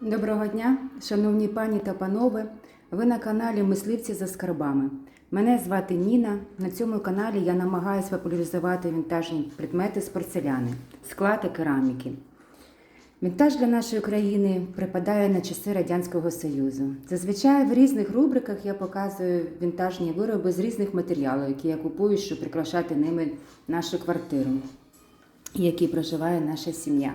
Доброго дня, шановні пані та панове. Ви на каналі Мисливці за скарбами. Мене звати Ніна. На цьому каналі я намагаюся популяризувати вінтажні предмети з порцеляни, скла та кераміки. Вінтаж для нашої країни припадає на часи Радянського Союзу. Зазвичай в різних рубриках я показую вінтажні вироби з різних матеріалів, які я купую, щоб прикрашати ними нашу квартиру, в якій проживає наша сім'я.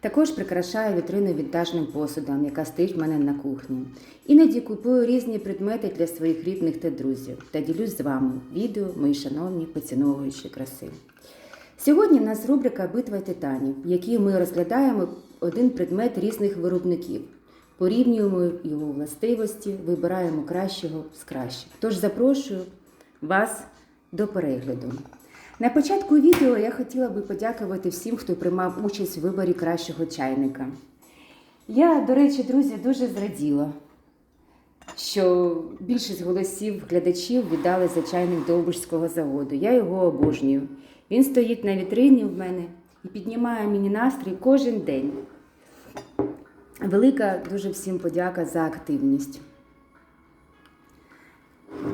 Також прикрашаю вітрину вінтажним посудом, яка стоїть в мене на кухні. Іноді купую різні предмети для своїх рідних та друзів та ділюсь з вами відео, мої шановні поціновуючі краси. Сьогодні в нас рубрика Битва титанів, в якій ми розглядаємо один предмет різних виробників, порівнюємо його властивості, вибираємо кращого з кращих. Тож запрошую вас до перегляду. На початку відео я хотіла би подякувати всім, хто приймав участь у виборі кращого чайника. Я, до речі, друзі, дуже зраділа, що більшість голосів глядачів віддали за чайник Довбужського заводу. Я його обожнюю. Він стоїть на вітрині в мене і піднімає мені настрій кожен день. Велика дуже всім подяка за активність.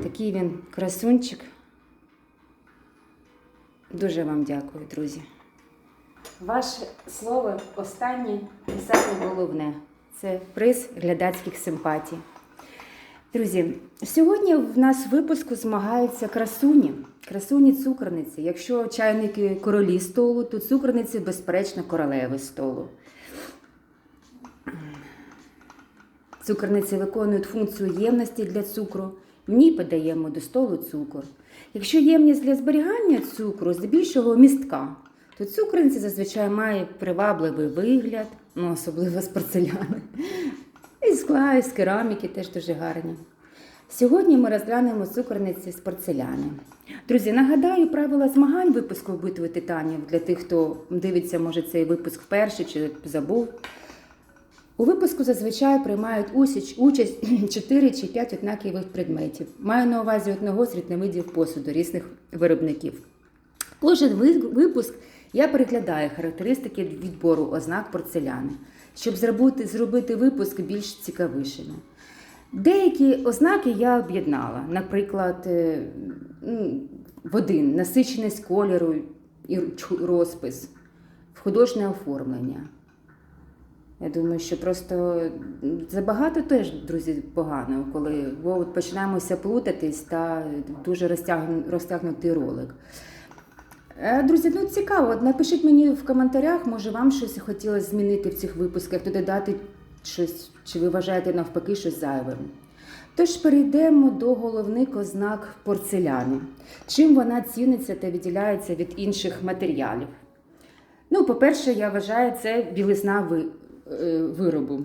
Такий він красунчик. Дуже вам дякую, друзі. Ваше слово останнє і саме головне це приз глядацьких симпатій. Друзі, сьогодні в нас в випуску змагаються красуні, красуні цукорниці. Якщо чайники королі столу, то цукорниці, безперечно, королеви столу. Цукорниці виконують функцію ємності для цукру. В ній подаємо до столу цукор. Якщо ємність для зберігання цукру здебільшого містка, то цукорниці зазвичай має привабливий вигляд, ну особливо з порцеляни. І скла, і з кераміки теж дуже гарні. Сьогодні ми розглянемо цукорниці з порцеляни. Друзі, нагадаю правила змагань випуску битви титанів для тих, хто дивиться, може, цей випуск вперше чи забув. У випуску зазвичай приймають усіч- участь 4 чи 5 однакових предметів. Маю на увазі одного з різновидів посуду різних виробників. Кожен випуск я переглядаю характеристики відбору ознак порцеляни, щоб зробити, зробити випуск більш цікавішим. Деякі ознаки я об'єднала, наприклад, е, в один насиченість кольору і розпис, художнє оформлення. Я думаю, що просто забагато теж, друзі, погано, коли бо от починаємося плутатись та дуже розтягнутий ролик. Е, Друзі, ну цікаво, напишіть мені в коментарях, може вам щось хотілося змінити в цих випусках, то додати щось, чи ви вважаєте навпаки щось зайвим. Тож перейдемо до головних ознак порцеляни. Чим вона ціниться та відділяється від інших матеріалів? Ну, по-перше, я вважаю, це білизна виробу.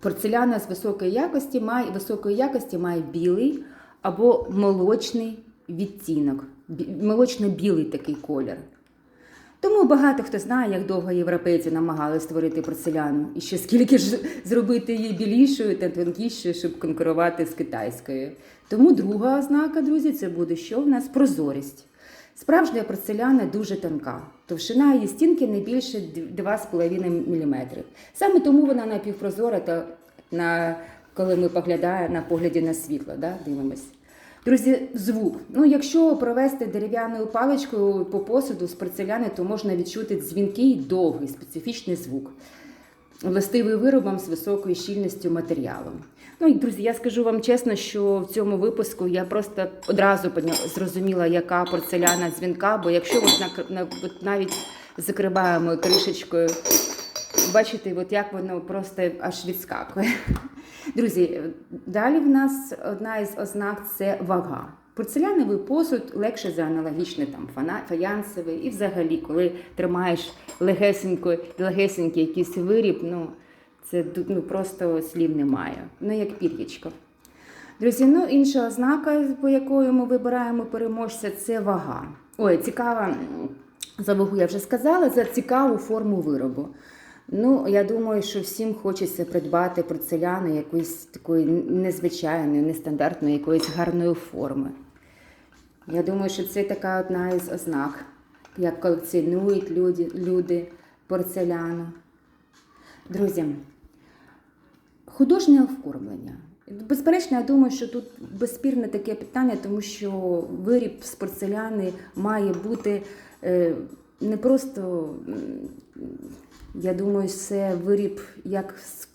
Порцеляна з високої якості має, високої якості має білий або молочний відтінок, молочно-білий такий колір. Тому багато хто знає, як довго європейці намагалися створити порцеляну і ще скільки ж зробити її білішою та тонкішою, щоб конкурувати з китайською. Тому друга ознака, друзі, це буде що в нас прозорість. Справжня порцеляна дуже тонка. Товщина її стінки не більше 2,5 мм. Саме тому вона напівпрозора, та на, коли ми поглядаємо на погляді на світло, да, дивимось. Друзі, звук. Ну, якщо провести дерев'яною паличкою по посуду з порцеляни, то можна відчути дзвінкий, довгий, специфічний звук, властивий виробам з високою щільністю матеріалу. Ну і друзі, я скажу вам чесно, що в цьому випуску я просто одразу зрозуміла, яка порцеляна дзвінка, бо якщо от на от навіть закриваємо кришечкою, бачите, от як воно просто аж відскакує. Друзі, далі в нас одна із ознак це вага. Порцеляновий посуд легше за аналогічний там фаянсовий. І взагалі, коли тримаєш легесенький якийсь виріб, ну це ну, просто слів немає. Ну як пір'ячко. Друзі, ну інша ознака, по якої ми вибираємо переможця, це вага. Ой, цікава, за вагу я вже сказала, за цікаву форму виробу. Ну, я думаю, що всім хочеться придбати порцеляну якоїсь такої незвичайної, нестандартної, якоїсь гарної форми. Я думаю, що це така одна із ознак, як колекціонують люди, люди порцеляну. Друзі, Художнє оформлення. Безперечно, я думаю, що тут безспірне таке питання, тому що виріб з порцеляни має бути е, не просто, я думаю, це виріб як, з-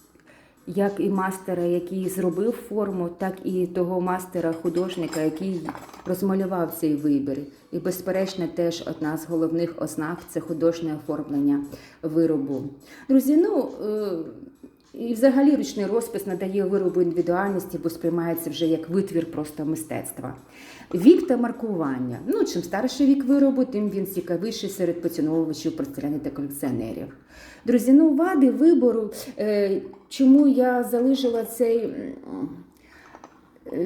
як і мастера, який зробив форму, так і того мастера-художника, який розмалював цей вибір. І, безперечно, теж одна з головних ознак це художнє оформлення виробу. Друзі, ну. е, і взагалі ручний розпис надає виробу індивідуальності, бо сприймається вже як витвір просто мистецтва. Вік та маркування. Ну, чим старший вік виробу, тим він цікавіший серед поціновувачів порцеляни та колекціонерів. Друзі, ну вади вибору, е, чому я залишила цей.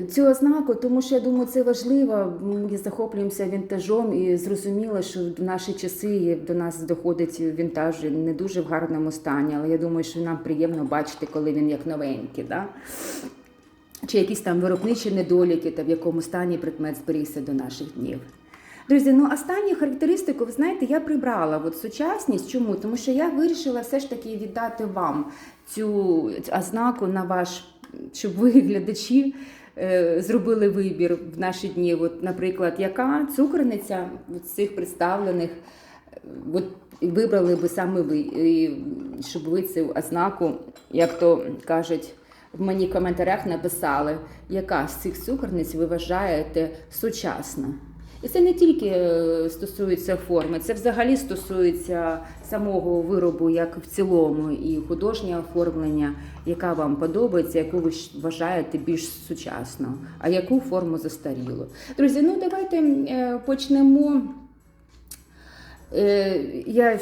Цю ознаку, тому що я думаю, це важливо. Ми захоплюємося вінтажом і зрозуміло, що в наші часи до нас доходить вінтаж не дуже в гарному стані, але я думаю, що нам приємно бачити, коли він як новенький. Да? Чи якісь там виробничі недоліки, та в якому стані предмет зберігся до наших днів. Друзі, ну останню характеристику, ви знаєте, я прибрала от сучасність. Чому? Тому що я вирішила все ж таки віддати вам цю ознаку на ваш, щоб ви, глядачі, е, зробили вибір в наші дні. От, наприклад, яка цукерниця з цих представлених, е, от, вибрали би саме ви, і щоб ви цю ознаку, як то кажуть, в мені в коментарях написали, яка з цих цукерниць ви вважаєте сучасна. І це не тільки е, стосується форми, це взагалі стосується самого виробу, як в цілому, і художнє оформлення, яка вам подобається, яку ви вважаєте більш сучасно, а яку форму застарілу. Друзі, ну давайте е, почнемо. Е, Я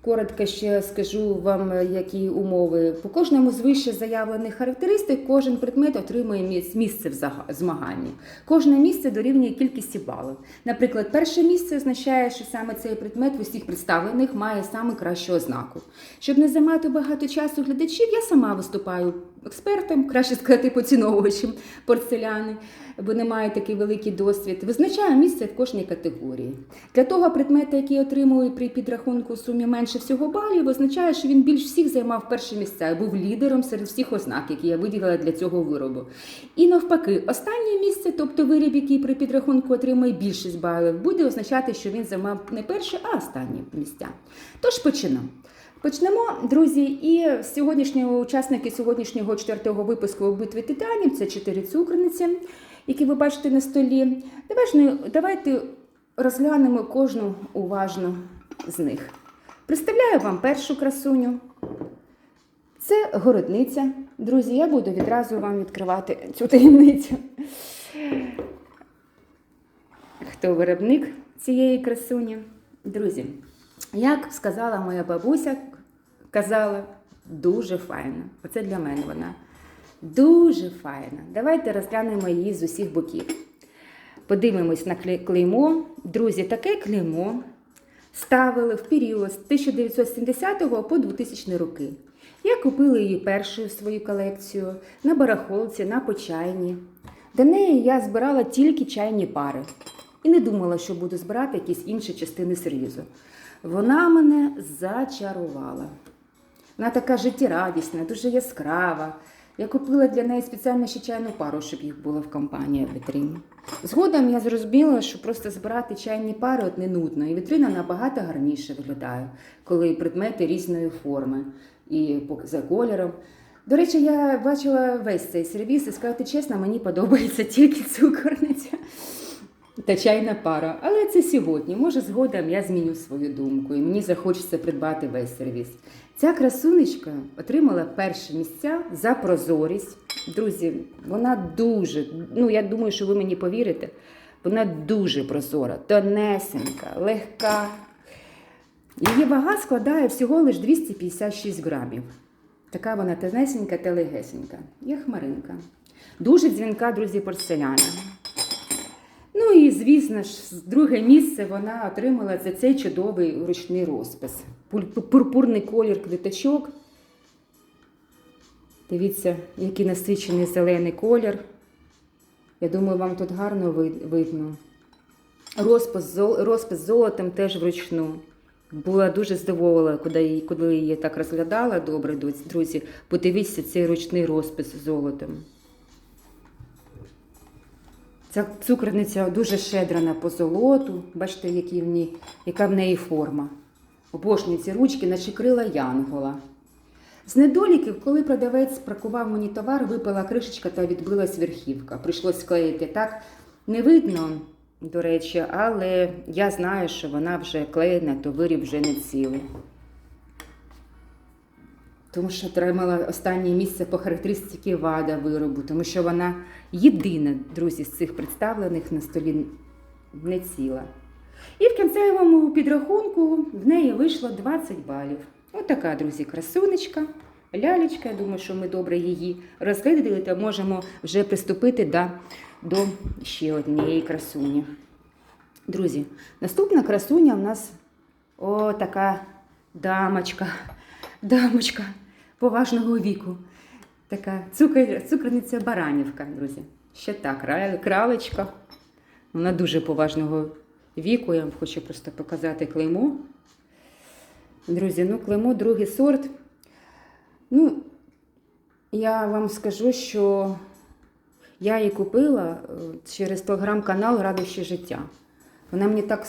коротко ще скажу вам, е, які умови. По кожному з вище заявлених характеристик кожен предмет отримує міс- місце в змаганні. Кожне місце дорівнює кількості балів. Наприклад, перше місце означає, що саме цей предмет в усіх представлених має саме кращу ознаку. Щоб не займати багато часу глядачів, я сама виступаю експертом, краще сказати, поціновувачем порцеляни, бо не маю такий великий досвід. Визначаю місце в кожній категорії. Для того предмета, який отримує при підрахунку у сумі менше всього балів, означає, що він більш всіх займав перші місця і був лідером серед всіх ознак, які я виділила для цього виробу. І навпаки, останнє місце, тобто виріб, який при підрахунку отримує більшість балів, буде означати, що він займав не перше, а останні місця. Тож почнемо. Почнемо, друзі, і сьогоднішнього учасники сьогоднішнього четвертого випуску битви титанів це чотири цукрниці, які ви бачите на столі. Давайте розглянемо кожну уважно з них. Представляю вам першу красуню. Це городниця. Друзі, я буду відразу вам відкривати цю таємницю. Хто виробник цієї красуні? Друзі, як сказала моя бабуся, казала, дуже файна. Оце для мене вона. Дуже файна. Давайте розглянемо її з усіх боків. Подивимось на кле- клеймо. Друзі, таке клеймо ставили в період з 1970 по 2000 роки. Я купила її першою свою колекцію на барахолці, на почайні. До неї я збирала тільки чайні пари і не думала, що буду збирати якісь інші частини сервізу. Вона мене зачарувала. Вона така життєрадісна, дуже яскрава. Я купила для неї спеціально ще чайну пару, щоб їх було в компанії в вітрині. Згодом я зрозуміла, що просто збирати чайні пари от не нудно, і вітрина набагато гарніше виглядає, коли предмети різної форми і за кольором. До речі, я бачила весь цей сервіс і сказати чесно, мені подобається тільки цукорниця та чайна пара. Але це сьогодні. Може, згодом я зміню свою думку і мені захочеться придбати весь сервіс. Ця красунечка отримала перші місця за прозорість. Друзі, вона дуже, ну я думаю, що ви мені повірите, вона дуже прозора, тонесенька, легка. Її вага складає всього лише 256 грамів. Така вона тонесенька та легесенька, як хмаринка. Дуже дзвінка, друзі, порцеляна. Ну і звісно ж, друге місце вона отримала за цей чудовий ручний розпис. Пурпурний колір квіточок. Дивіться, який насичений зелений колір. Я думаю, вам тут гарно видно. Розпис, розпис золотом теж вручну. Була дуже здивована, коли, її- так розглядала добре, друзі. Подивіться цей ручний розпис золотом. Ця цукерниця дуже щедра на позолоту. Бачите, які в ній, яка в неї форма. Обожнюю ці ручки, наче крила янгола. З недоліків, коли продавець пракував мені товар, випала кришечка та відбилась верхівка. Прийшлось склеїти так. Не видно, до речі, але я знаю, що вона вже клеєна, то виріб вже не цілий. Тому що отримала останнє місце по характеристиці вада виробу, тому що вона єдина, друзі, з цих представлених на столі не ціла. І в кінцевому підрахунку в неї вийшло 20 балів. Отака, друзі, красунечка, лялечка. Я думаю, що ми добре її розглядали, та можемо вже приступити до, до ще однієї красуні. Друзі, наступна красуня в нас о, така дамочка, дамочка поважного віку. Така цукер, цукерниця Баранівка, друзі. Ще так, кралечка. Вона дуже поважного віку. Я вам хочу просто показати клеймо. Друзі, ну клеймо другий сорт. Ну, я вам скажу, що я її купила е, через телеграм-канал Радощі життя. Вона мені так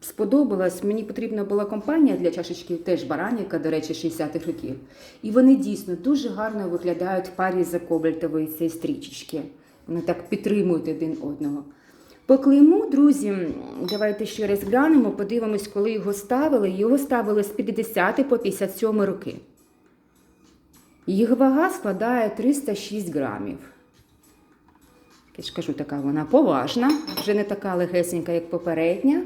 сподобалась. Мені потрібна була компанія для чашечки, теж Баранівка, до речі, 60-х років. І вони дійсно дуже гарно виглядають в парі за кобальтової цієї стрічечки. Вони так підтримують один одного. По клейму, друзі, давайте ще раз глянемо, подивимось, коли його ставили. Його ставили з 50 по 57 роки. Їх вага складає 306 грамів. Я ж кажу, така вона поважна, вже не така легесенька, як попередня.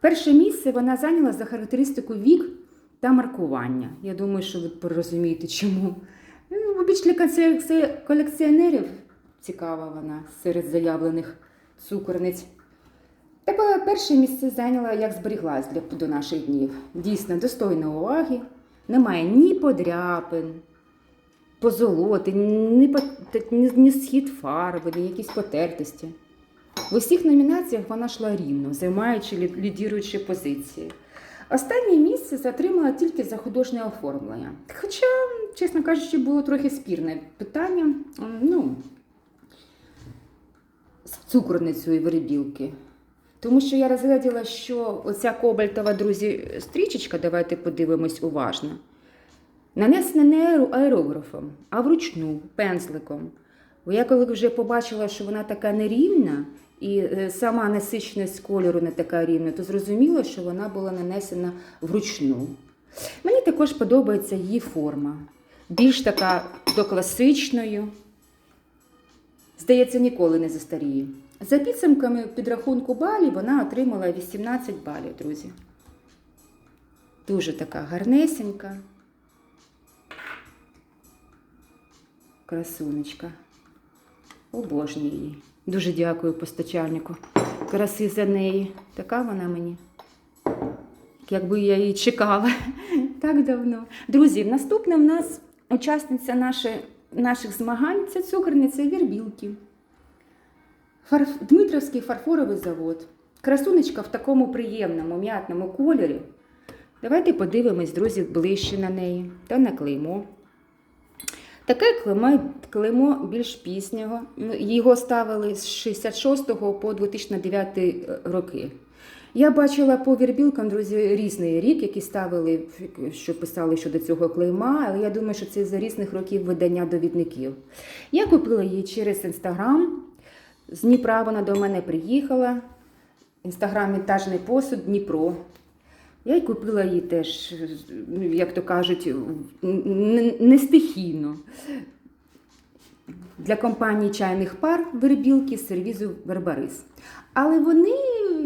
Перше місце вона зайняла за характеристику вік та маркування. Я думаю, що ви порозумієте, чому. Ну, більш для колекці- колекціонерів цікава вона серед заявлених цукорниць. Та перше місце зайняла, як зберіглась для, до наших днів. Дійсно, достойна уваги. Немає ні подряпин, позолоти, ні, ні, ні схід фарби, ні якісь потертості. В усіх номінаціях вона йшла рівно, займаючи лідіруючі позиції. Останнє місце затримала тільки за художнє оформлення. Хоча, чесно кажучи, було трохи спірне питання. Ну, цукорницею вербілки. Тому що я розгляділа, що оця кобальтова, друзі, стрічечка, давайте подивимось уважно. Нанесена не аерографом, а вручну, пензликом. Бо я коли вже побачила, що вона така нерівна, і е, сама насиченість кольору не така рівна, то зрозуміло, що вона була нанесена вручну. Мені також подобається її форма. Більш така до класичної. Здається, ніколи не застаріє. За підсумками підрахунку балів вона отримала 18 балів, друзі. Дуже така гарнесенька. Красунечка. Обожнюю її. Дуже дякую постачальнику. Краси за неї. Така вона мені. Якби я її чекала так давно. Друзі, наступна в нас учасниця наші, наших змагань це цукерниця Вірбілки. Фарф... Дмитровський фарфоровий завод. Красунечка в такому приємному м'ятному кольорі. Давайте подивимось, друзі, ближче на неї та на клеймо. Таке клеймо, клеймо більш пізнього. Його ставили з 66 по 2009 роки. Я бачила по вірбілкам, друзі, різний рік, які ставили, що писали щодо цього клейма, але я думаю, що це за різних років видання довідників. Я купила її через інстаграм. З Дніпра вона до мене приїхала. Інстаграм «Вінтажний посуд Дніпро. Я й купила її теж, як то кажуть, не стихійно. Для компанії чайних пар вербілки з сервізу Барбарис. Але вони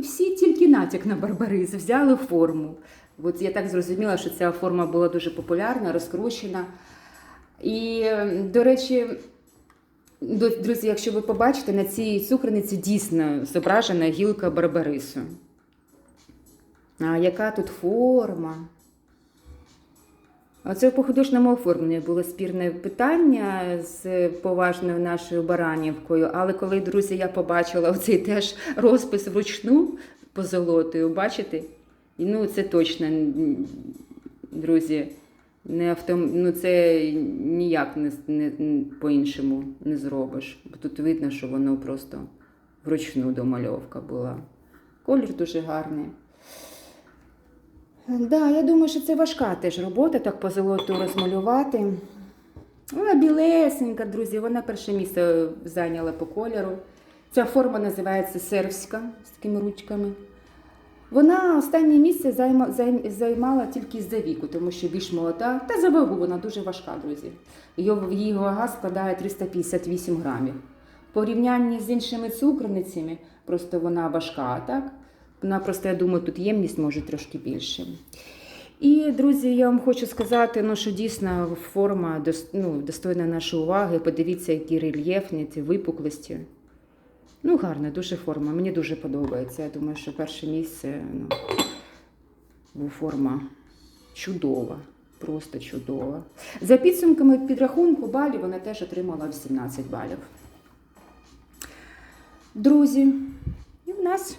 всі тільки натяк на Барбарис взяли форму. От я так зрозуміла, що ця форма була дуже популярна, розкручена. І, до речі, друзі, якщо ви побачите, на цій цукерниці дійсно зображена гілка Барбарису. А яка тут форма? Оце по художньому оформленню було спірне питання з поважною нашою Баранівкою. Але коли, друзі, я побачила оцей теж розпис вручну позолотою, бачите, ну це точно, друзі, не автом... ну, це ніяк не, не по-іншому не зробиш. Бо тут видно, що воно просто вручну домальовка була. Колір дуже гарний. Да, я думаю, що це важка теж робота, так по золоту розмалювати. Вона білесенька, друзі, вона перше місце зайняла по кольору. Ця форма називається сербська з такими ручками. Вона останнє місце займа, займала тільки з-за віку, тому що більш молода. Та за вагу вона дуже важка, друзі. Її, вага складає 358 грамів. В порівнянні з іншими цукорницями, просто вона важка, так? Вона просто, я думаю, тут ємність може трошки більше. І, друзі, я вам хочу сказати, ну, що дійсно форма ну, достойна нашої уваги. Подивіться, які рельєфні ці випуклості. Ну, гарна, дуже форма. Мені дуже подобається. Я думаю, що перше місце ну, форма чудова, просто чудова. За підсумками підрахунку балів вона теж отримала 18 балів. Друзі, і в нас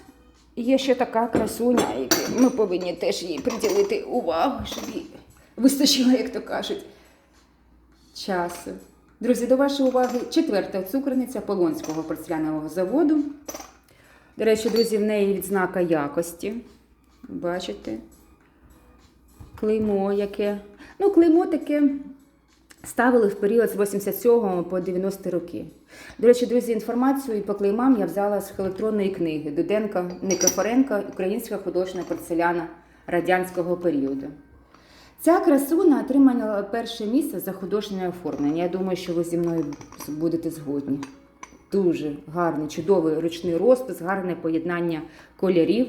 є ще така красуня, яку ми повинні теж їй приділити увагу, щоб їй вистачило, як то кажуть, часу. Друзі, до вашої уваги четверта цукорниця Полонського порцелянового заводу. До речі, друзі, в неї відзнака якості. Бачите? Клеймо яке. Ну, клеймо таке ставили в період з 87 по 90 роки. До речі, друзі, інформацію по клеймам я взяла з електронної книги Дуденка Никифоренка Українська художня порцеляна радянського періоду. Ця красуна отримала перше місце за художнє оформлення. Я думаю, що ви зі мною будете згодні. Дуже гарний, чудовий ручний розпис, гарне поєднання кольорів.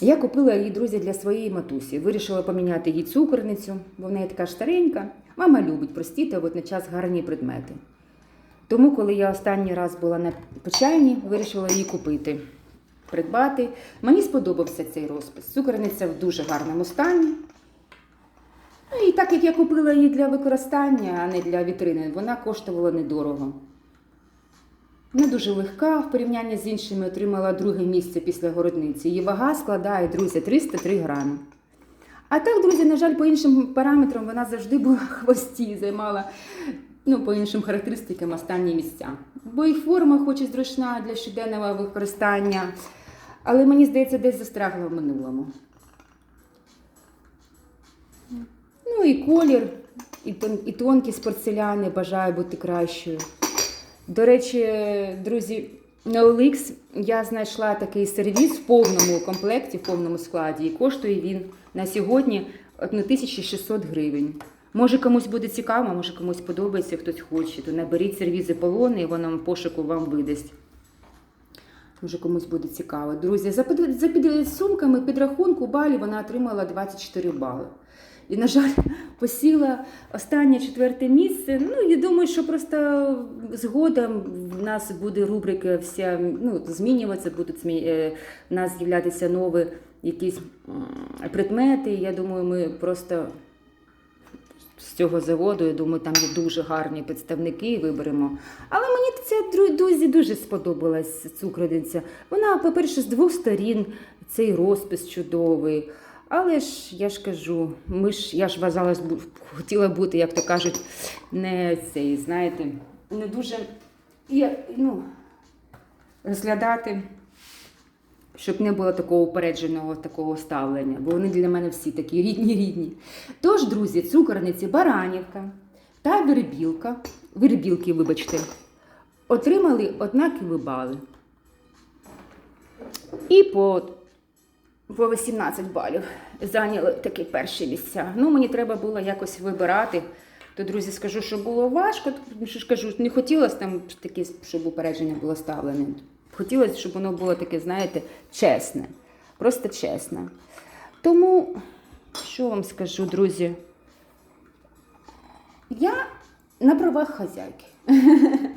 Я купила її, друзі, для своєї матусі. Вирішила поміняти їй цукорницю, бо в неї така старенька. Мама любить прості та водночас гарні предмети. Тому, коли я останній раз була на почайні, вирішила її купити, придбати. Мені сподобався цей розпис. Цукорниця в дуже гарному стані. Ну і так як я купила її для використання, а не для вітрини, вона коштувала недорого. Не дуже легка в порівнянні з іншими отримала друге місце після городниці. Її вага складає, друзі, 303 грами. А так, друзі, на жаль, по іншим параметрам вона завжди була в хвості, займала ну, по іншим характеристикам останні місця. Бо і форма, хоч і зручна для щоденного використання, але мені здається, десь застрягла в минулому. Ну і колір, і, тон, і тонкість порцеляни бажаю бути кращою. До речі, друзі, на OLX я знайшла такий сервіс в повному комплекті, в повному складі, і коштує він на сьогодні 1600 гривень. Може комусь буде цікаво, може комусь подобається, хтось хоче, то наберіть сервізи полони, і воно в пошуку вам видасть. Може комусь буде цікаво. Друзі, за, під- за підсумками підрахунку балів вона отримала 24 бали. І, на жаль, посіла останнє четверте місце. Ну, я думаю, що просто згодом в нас буде рубрика вся ну, змінюватися, будуть змі... е, в нас з'являтися нові якісь предмети. Я думаю, ми просто з цього заводу, я думаю, там є дуже гарні представники, виберемо. Але мені ця дру- друзі дуже сподобалась цукродиця. Вона, по-перше, з двох сторін цей розпис чудовий. Але ж я ж кажу, ми ж я ж вважалась, хотіла бути, як то кажуть, не цей, знаєте, не дуже я, ну, розглядати, щоб не було такого упередженого такого ставлення, бо вони для мене всі такі рідні рідні. Тож, друзі, цукорниці Баранівка та Вербілка, Вербілки, вибачте, отримали однакові бали. І по по 18 балів зайняли такі перші місця. Ну, мені треба було якось вибирати. То, друзі, скажу, що було важко. Що ж кажу, не хотілося там таке, щоб упередження було ставлене. Хотілося, щоб воно було таке, знаєте, чесне. Просто чесне. Тому, що вам скажу, друзі? Я на правах хазяйки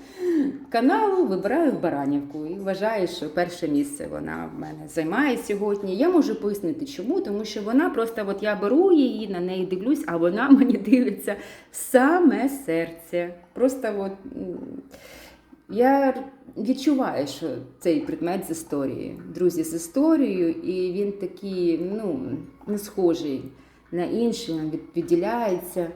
каналу вибираю Баранівку і вважаю, що перше місце вона в мене займає сьогодні. Я можу пояснити, чому, тому що вона просто, от я беру її, на неї дивлюсь, а вона мені дивиться в саме серце. Просто от. Я відчуваю, що цей предмет з історії. Друзі, з історією, і він такий, ну, не схожий на інші, він від- відділяється.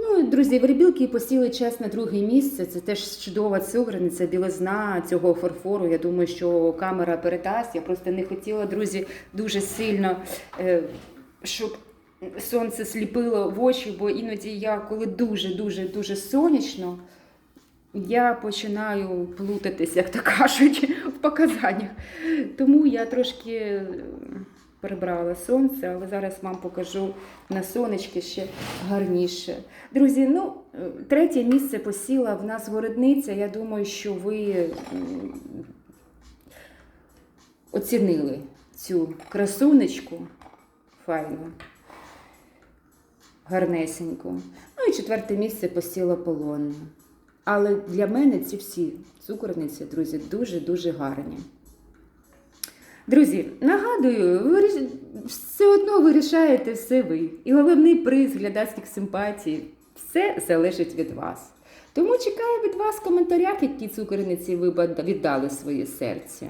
Ну, друзі, вербілки посіли чесно друге місце. Це теж чудова цукрниця, білизна цього фарфору. Я думаю, що камера передасть. Я просто не хотіла, друзі, дуже сильно, е, щоб сонце сліпило в очі, бо іноді я, коли дуже-дуже дуже сонячно, я починаю плутатись, як то кажуть, в показаннях. Тому я трошки прибрала сонце, але зараз вам покажу на сонечки ще гарніше. Друзі, ну, третє місце посіла в нас городниця. Я думаю, що ви оцінили цю красунечку файну, гарнесеньку. Ну і четверте місце посіла полонна. Але для мене ці всі цукорниці, друзі, дуже-дуже гарні. Друзі, нагадую, ви все одно вирішаєте все ви. І головний приз глядацьких симпатій все залежить від вас. Тому чекаю від вас в коментарях, які цукерниці ви віддали своє серце.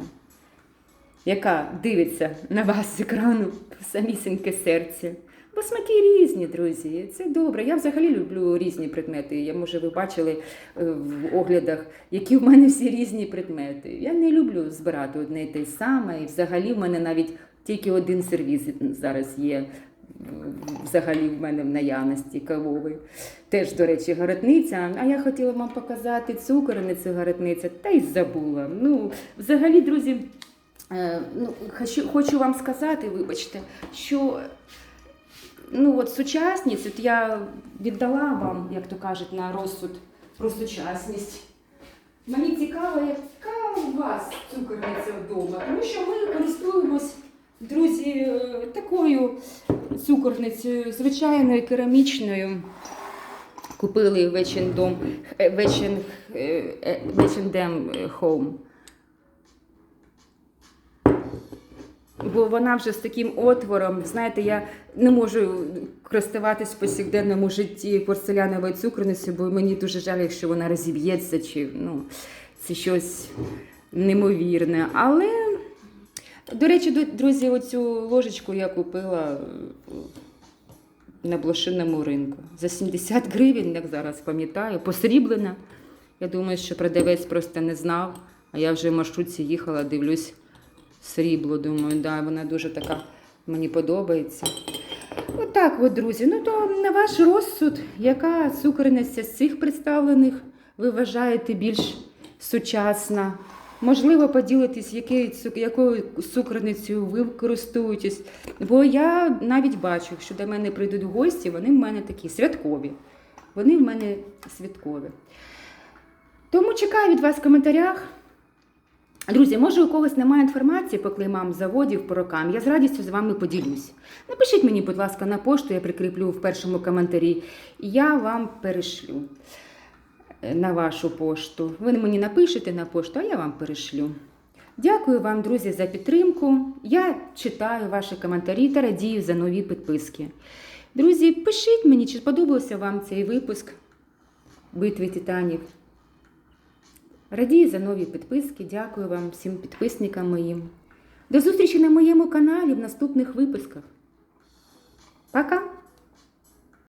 Яка дивиться на вас з екрану самісіньке серце. Бо смаки різні, друзі. Це добре. Я взагалі люблю різні предмети. Я, може, ви бачили е, в оглядах, які в мене всі різні предмети. Я не люблю збирати одне і те саме. І взагалі в мене навіть тільки один сервіз зараз є. е, Взагалі в мене в наявності кавовий. Теж, до речі, городниця. А я хотіла вам показати цукорницю городниця, та й забула. Ну, взагалі, друзі, е, ну, хочу вам сказати, вибачте, що ну от сучасність, от я віддала вам, як то кажуть, на розсуд про сучасність. Мені цікаво, яка у вас цукорниця вдома, тому що ми користуємось, друзі, такою цукорницею, звичайною керамічною. Купили в в в H&M Home. Бо вона вже з таким отвором, знаєте, я не можу користуватись в повсякденному житті порцеляновою цукорницею, бо мені дуже жаль, якщо вона розіб'ється, чи ну, це щось неймовірне. Але, до речі, друзі, оцю ложечку я купила е, на блошиному ринку. За 70 гривень, як зараз пам'ятаю, посріблена. Я думаю, що продавець просто не знав, а я вже в маршрутці їхала, дивлюсь срібло. Думаю, да, вона дуже така мені подобається. Отак, от, друзі. Ну то на ваш розсуд, яка цукерниця з цих представлених ви вважаєте більш сучасна? Можливо, поділитись, якою, якою цукерницею ви користуєтесь. Бо я навіть бачу, якщо до мене прийдуть гості, вони в мене такі святкові. Вони в мене святкові. Тому чекаю від вас в коментарях. Друзі, може у когось немає інформації по клеймам заводів, по рокам. Я з радістю з вами поділюсь. Напишіть мені, будь ласка, на пошту, я прикріплю в першому коментарі. Я вам перешлю е, на вашу пошту. Ви мені напишете на пошту, а я вам перешлю. Дякую вам, друзі, за підтримку. Я читаю ваші коментарі та радію за нові підписки. Друзі, пишіть мені, чи сподобався вам цей випуск битви титанів. Радію за нові підписки. Дякую вам всім підписникам моїм. До зустрічі на моєму каналі в наступних випусках. Пока!